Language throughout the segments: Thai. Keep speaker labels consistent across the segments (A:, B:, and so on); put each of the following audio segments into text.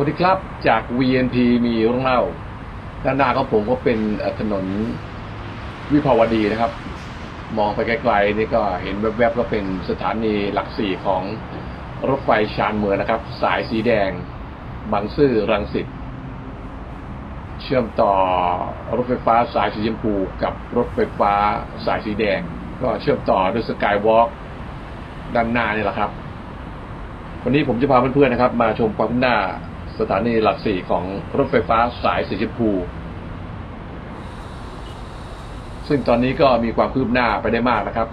A: วัสดีครับจาก VNP มีเรื่องเล่าด้านหน้าของผมก็เป็นถนนวิภาวดีนะครับ มองไปไกลๆนี่ก็เห็นแวบๆก็เป็นสถานีหลักสี่ของรถไฟชานเมืองนะครับ สายสีแดง บางซื่อรังสิตเชื่อมต่อรถไฟฟ้าสายสีชมพูกับรถไฟฟ้าสายสีแดง ก็เชื่อมต่อด้วยสกายวอล์กด้านหน้านี่แหละครับ วันนี้ผมจะพาเพื่อนๆนะครับ มาชมความหน้า สถานีหลักสี่ของรถไฟฟ้าสายสีชมพู ซึ่งตอนนี้ก็มีความคืบหน้าไปได้มากนะครับ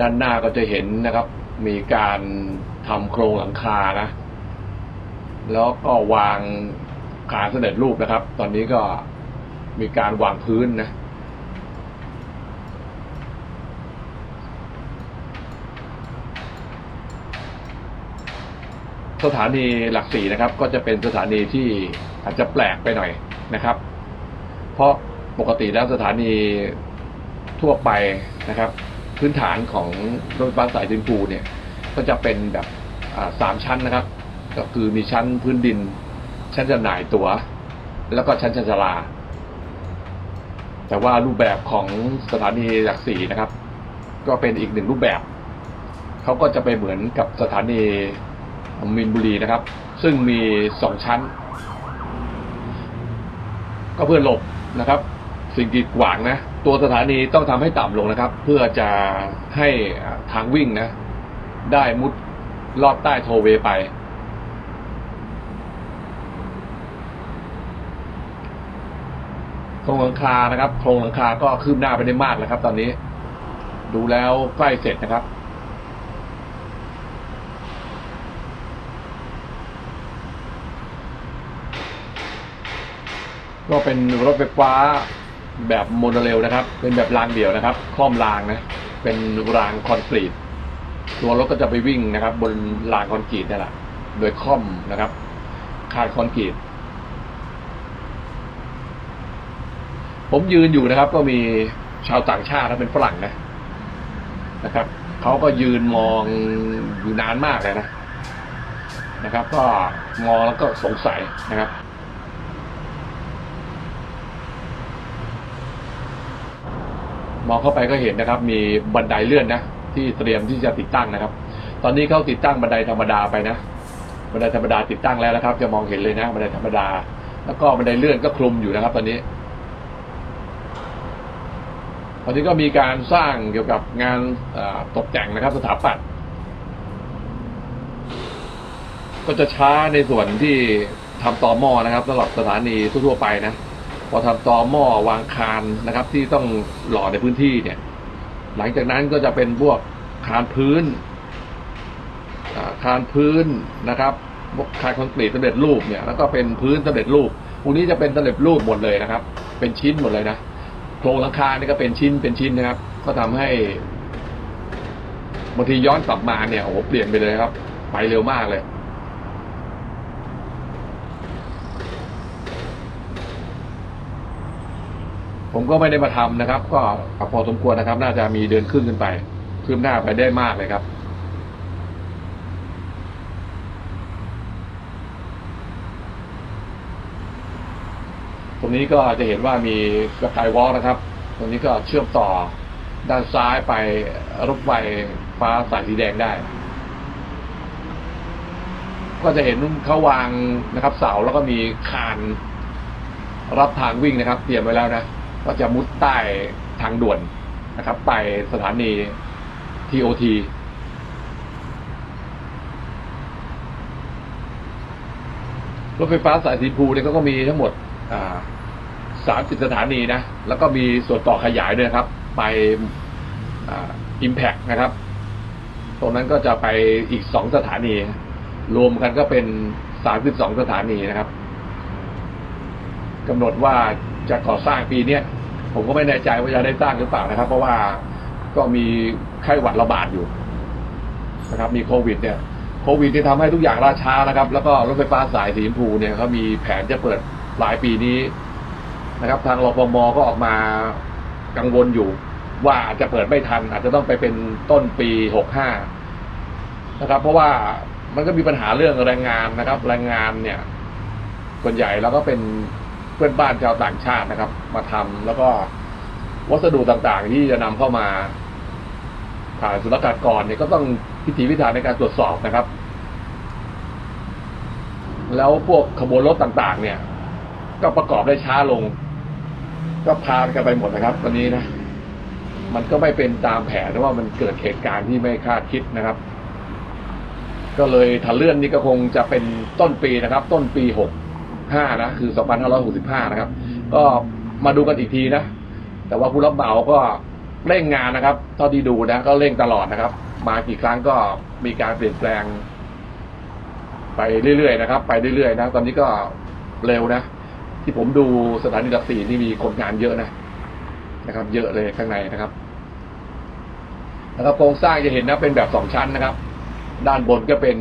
A: ด้านหน้าก็จะเห็นนะครับ มีการทำโครงหลังคานะ แล้วก็วางขาเสด็จรูปนะครับ ตอนนี้ก็มีการวางพื้นนะ สถานีหลักสี่นะครับ ก็จะเป็นสถานีที่อาจจะแปลกไปหน่อยนะครับ เพราะปกติแล้วสถานีทั่วไปนะครับ พื้นฐานของรถไฟฟ้าสายดินพูเนี่ย ก็จะเป็นแบบสามชั้นนะครับ ก็คือมีชั้นพื้นดิน ชั้นจำหน่ายตั๋ว แล้วก็ชั้นชันชลา แต่ว่ารูปแบบของสถานีหลักสี่นะครับ ก็เป็นอีกหนึ่งรูปแบบ เขาก็จะไปเหมือนกับสถานี มินบุรีนะครับ ซึ่งมีสองชั้น ก็เพื่อหลบนะครับ สิ่งกีดขวางนะ ตัวสถานีต้องทำให้ต่ำลงนะครับ เพื่อจะให้ทางวิ่งนะ ได้มุดลอดใต้โทเวไปโครงหลังคานะครับโครงหลังคาก็คืบหน้าไปได้มากแล้วครับ ตอนนี้ ดูแล้วใกล้เสร็จนะครับ ก็เป็นรถไฟฟ้าแบบโมโนเรลนะครับ เป็นแบบรางเดี่ยวนะครับ คล่อมรางนะ เป็นรางคอนกรีต ตัวรถก็จะไปวิ่งนะครับ บนรางคอนกรีตนี่แหละ โดยคล่อมนะครับ คานคอนกรีต ผมยืนอยู่นะครับ ก็มีชาวต่างชาตินะเป็นฝรั่งนะ นะครับ เขาก็ยืนมองอยู่นานมากเลยนะ นะครับ ก็มองแล้วก็สงสัยนะครับ มองเข้าไปก็เห็นนะครับ มีบันไดเลื่อนนะที่เตรียมที่จะติดตั้งนะครับ ตอนนี้เขาติดตั้งบันไดธรรมดาไปนะ บันไดธรรมดาติดตั้งแล้วนะครับ จะมองเห็นเลยนะบันไดธรรมดา แล้วก็บันไดเลื่อนก็คลุมอยู่นะครับ ตอนนี้ ตอนนี้ก็มีการสร้างเกี่ยวกับงานตกแต่งนะครับ สถาปัตย์ก็จะช้าในส่วนที่ทำต่อหม้อนะครับสำหรับสถานีทั่วๆไปนะ พอทำต่อหม้อวางคานนะครับ ที่ต้องหล่อในพื้นที่เนี่ย หลังจากนั้นก็จะเป็นพวกคานพื้นคานพื้นนะครับคานคอนกรีตสำเร็จรูปเนี่ย แล้วก็เป็นพื้นสำเร็จรูปพวกนี้จะเป็นสำเร็จรูปหมดเลยนะครับ เป็นชิ้นหมดเลยนะโครงหลังคานี่ก็เป็นชิ้นเป็นชิ้นนะครับ ก็ทำให้บางทีย้อนกลับมาเนี่ยโอ้โหเปลี่ยนไปเลยครับ ไปเร็วมากเลย ผมก็ไม่ได้มาทำนะครับ ก็พอสมควรนะครับ น่าจะมีเดือนครึ่งขึ้นไปคืบหน้าไปได้มากเลยครับตรงนี้ก็จะเห็นว่ามีสกายวอล์กนะครับ ตรงนี้ก็เชื่อมต่อด้านซ้ายไปรถไฟฟ้าสายสีแดงได้ ก็จะเห็นเขาวางนะครับ เสาแล้วก็มีคานรับทางวิ่งนะครับ เตรียมไว้แล้วนะ ก็จะมุดใต้ทางด่วนนะครับ ไปสถานี TOT รถไฟฟ้าสายสีพูเนี่ยก็มีทั้งหมดสามสิบสถานีนะ แล้วก็มีส่วนต่อขยายด้วยครับ ไปอิมแพกนะครับ ตรงนั้นก็จะไปอีกสองสถานี รวมกันก็เป็นสามสิบสองสถานีนะครับ กำหนดว่าจะก่อสร้างปีเนี้ยผมก็ไม่แน่ใจว่าจะได้สร้างหรือเปล่านะครับ เพราะว่าก็มีไข้หวัดระบาดอยู่นะครับ มีโควิด เนี่ยโควิดที่ทำให้ทุกอย่างล่าช้านะครับ แล้วก็รถไฟฟ้าสายสีชมพูเนี่ยเขามีแผนจะเปิดปลายปีนี้นะครับ ทางรปมก็ออกมากังวลอยู่ ว่าอาจจะเปิดไม่ทัน อาจจะต้องไปเป็นต้นปีหกห้านะครับ เพราะว่ามันก็มีปัญหาเรื่องแรงงานนะครับ แรงงานเนี่ย ส่วนใหญ่แล้วก็เป็น พื่อนบ้านชาวต่างชาตินะครับ มาทำแล้วก็วัสดุต่างๆ ที่จะนำเข้ามาผ่านศุลกากรเนี่ยก็ต้องพิธีพิธานในการตรวจสอบนะครับ แล้วพวกขบวนรถต่างๆ เนี่ย ก็ประกอบได้ช้าลง ก็พากันไปหมดนะครับตอนนี้นะมันก็ไม่เป็นตามแผนเพราะว่ามันเกิดเหตุการณ์ที่ไม่คาดคิดนะครับ ก็เลยถ้าเลื่อนนี่ก็คงจะเป็นต้นปีนะครับ ต้นปีหก ห้านะ คือสองพันะครับ ก็มาดูกันอีกทีนะ แต่ว่าผู้รับเหมาก็เร่งงานนะครับเท่าที่ดูนะ ก็เร่งตลอดนะครับ มากี่ครั้งก็มีการเปลี่ยนแปลง ไปเรื่อยๆนะครับ ไปเรื่อยๆนะ ตอนนี้ก็เร็วนะ ที่ผมดูสถานีหลักสี่นี่มีคนงานเยอะนะ นะครับ เยอะเลยข้างในนะครับแล้วก็โครงสร้างจะเห็นนะเป็นแบบสองชั้นนะครับ ด้านบนก็เป็น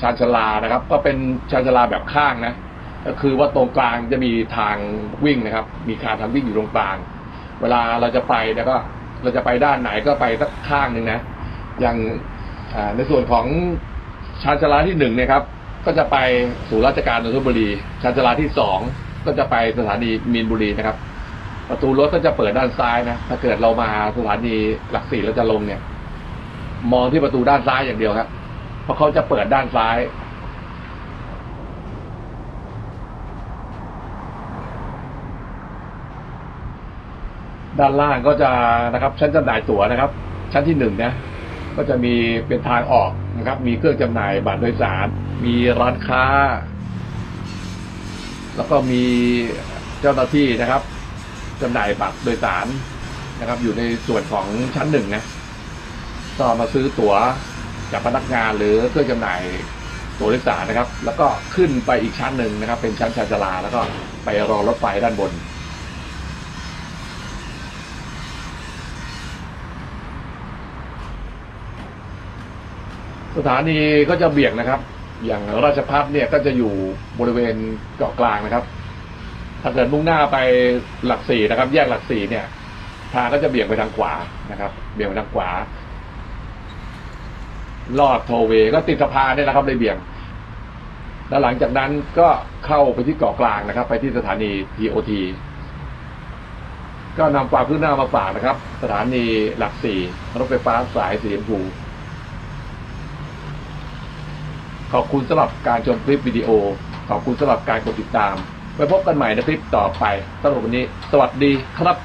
A: ชานชลานะครับ ก็เป็นชานชลาแบบข้างนะ ก็คือว่าตรงกลางจะมีทางวิ่งนะครับ มีคานทางวิ่งอยู่ตรงกลาง เวลาเราจะไปแล้วก็เราจะไปด้านไหนก็ไปสักข้างหนึ่งนะ อย่างในส่วนของชานชาลาที่หนึ่งนยครับ ก็จะไปสู่ราชการนนทบุรี ชานชาลาที่สองก็จะไปสถานีมีนบุรีนะครับ ประตูรถก็จะเปิดด้านซ้ายนะ ถ้าเกิดเรามาสถานีหลักสี่แล้วจะลงเนี่ย มองที่ประตูด้านซ้ายอย่างเดียวครับ เพราะเขาจะเปิดด้านซ้าย ด้านล่างก็จะนะครับชั้นจำหน่ายตั๋วนะครับ ชั้นที่หนึ่งนะก็จะมีเป็นทางออกนะครับ มีเครื่องจำหน่ายบัตรโดยสาร มีร้านค้า แล้วก็มีเจ้าหน้าที่นะครับจำหน่ายบัตรโดยสารนะครับ อยู่ในส่วนของชั้นหนึ่งนะก็มาซื้อตั๋วจากพนักงานหรือเครื่องจำหน่ายตั๋วโดยสารนะครับ แล้วก็ขึ้นไปอีกชั้นหนึ่งนะครับ เป็นชั้นชานชาลาแล้วก็ไปรอรถไฟด้านบน สถานีก็จะเบี่ยงนะครับ อย่างราชพัฒเนี่ยก็จะอยู่บริเวณเกาะกลางนะครับ ถ้าเกิดมุ่งหน้าไปหลักสี่นะครับ แยกหลักสี่เนี่ย ทางก็จะเบี่ยงไปทางขวานะครับ เบี่ยงไปทางขวา ลอดโทเวก็ติดสะพานเนี่ยนะครับเลยเบี่ยง แล้วหลังจากนั้นก็เข้าไปที่เกาะกลางนะครับ ไปที่สถานี TOT ก็นำความคืบหน้ามาฝากนะครับ สถานีหลักสี่รถไฟฟ้าสายสีชมพู ขอบคุณสำหรับการชมคลิปวิดีโอ ขอบคุณสำหรับการกดติดตาม ไว้พบกันใหม่ในคลิปต่อไปสำหรับวันนี้ สวัสดีครับ